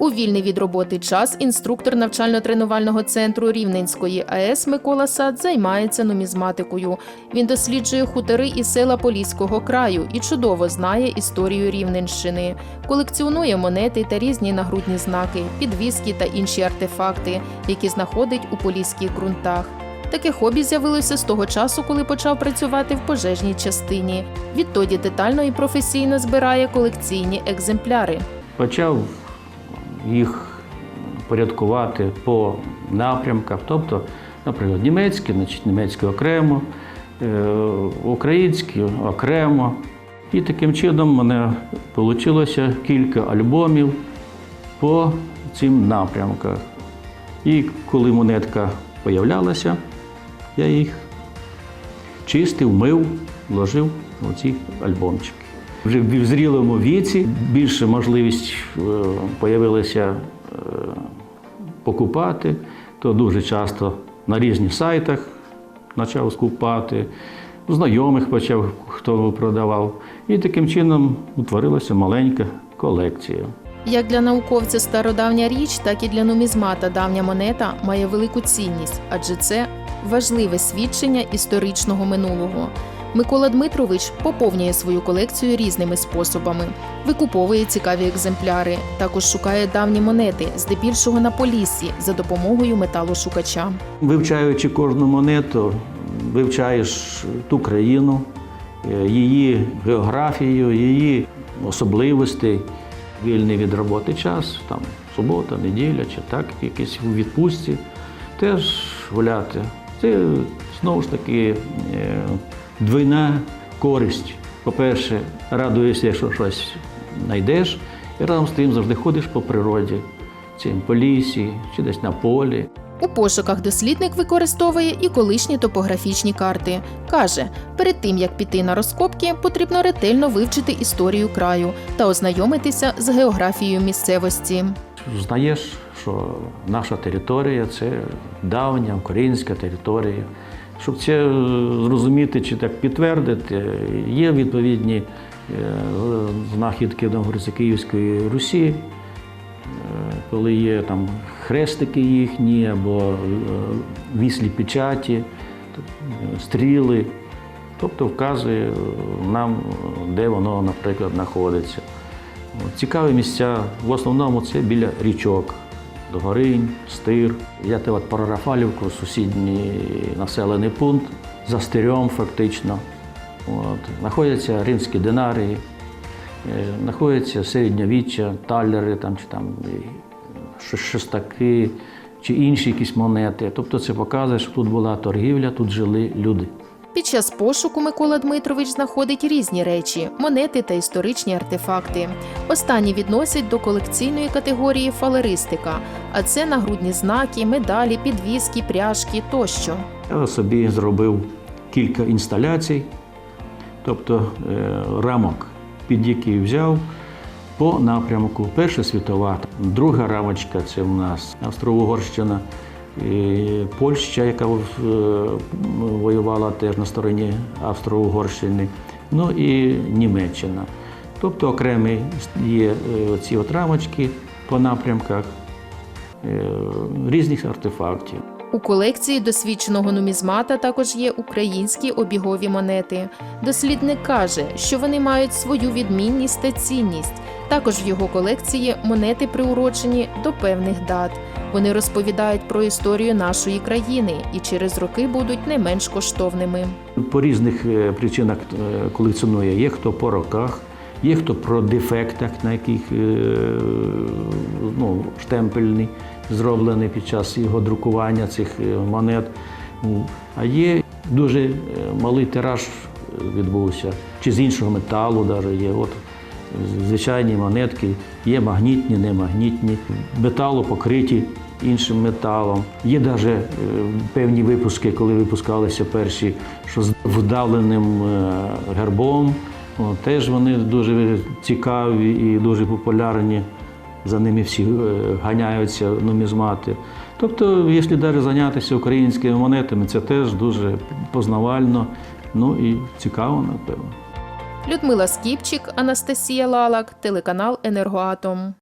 У вільний від роботи час інструктор навчально-тренувального центру Рівненської АЕС Микола Сад займається нумізматикою. Він досліджує хутори і села Поліського краю і чудово знає історію Рівненщини. Колекціонує монети та різні нагрудні знаки, підвіски та інші артефакти, які знаходить у поліських ґрунтах. Таке хобі з'явилося з того часу, коли почав працювати в пожежній частині. Відтоді детально і професійно збирає колекційні екземпляри. почав їх порядкувати по напрямках. Тобто, наприклад, німецькі, значить німецькі окремо, е, українські окремо. І таким чином в мене вийшло кілька альбомів по цим напрямках. І коли монетка появлялася, я їх чистив, мив, вложив у ці альбомчики. Вже в зрілому віці більше можливість з'явилася покупати, то дуже часто на різних сайтах почав скупати, знайомих почав, хто продавав. І таким чином утворилася маленька колекція. Як для науковця стародавня річ, так і для нумізмата давня монета має велику цінність, адже це важливе свідчення історичного минулого. Микола Дмитрович поповнює свою колекцію різними способами, викуповує цікаві екземпляри, також шукає давні монети, здебільшого на поліссі, за допомогою металошукача. Вивчаючи кожну монету, вивчаєш ту країну, е, її географію, її особливості, вільний від роботи час, там субота, неділя чи так, якісь у відпустці, теж гуляти. Це знову ж таки двойна користь. По-перше, радуєшся, якщо щось знайдеш, і разом з тим завжди ходиш по природі, цим по лісі чи десь на полі. У пошуках дослідник використовує і колишні топографічні карти. Каже, перед тим як піти на розкопки, потрібно ретельно вивчити історію краю та ознайомитися з географією місцевості. Знаєш, що наша територія це давня українська територія. Щоб це е, зрозуміти чи так підтвердити, є відповідні е, знахідки Київської Русі, е, коли є там хрестики їхні або е, віслі печаті, стріли, тобто вказує нам, де воно, наприклад, знаходиться. Цікаві місця в основному це біля річок. Догоринь, Стир. Взяти от Парарафалівку, сусідній населений пункт, за стирьом фактично. От. Знаходяться римські динарії, е, знаходяться середньовіччя, талери там, чи там шестаки, чи інші якісь монети. Тобто це показує, що тут була торгівля, тут жили люди. Під час пошуку Микола Дмитрович знаходить різні речі монети та історичні артефакти. Останні відносять до колекційної категорії фалеристика, а це нагрудні знаки, медалі, підвіски, пряжки тощо. Я собі зробив кілька інсталяцій, тобто е, рамок, під які взяв по напрямку. Перша світова, друга рамочка це у нас Австро-Угорщина, Польща, яка е, воювала теж на стороні Австро-Угорщини, ну і Німеччина. Тобто окремі є е, ці от рамочки по напрямках е, різних артефактів. У колекції досвідченого нумізмата також є українські обігові монети. Дослідник каже, що вони мають свою відмінність та цінність. Також в його колекції монети приурочені до певних дат. Вони розповідають про історію нашої країни і через роки будуть не менш коштовними. По різних е, причинах е, колекціонує. Є хто по роках, є хто про дефектах, на яких е, ну, штемпельний зроблений під час його друкування цих е, монет. А є дуже е, малий тираж відбувся, чи з іншого металу навіть є. От звичайні монетки, є магнітні, немагнітні, металу покриті іншим металом. Є навіть певні випуски, коли випускалися перші, що з вдавленим е, гербом. Теж вони дуже цікаві і дуже популярні. За ними всі е, ганяються нумізмати. Тобто, якщо навіть зайнятися українськими монетами, це теж дуже познавально, ну і цікаво, напевно. Людмила Скіпчик, Анастасія Лалак, телеканал Енергоатом.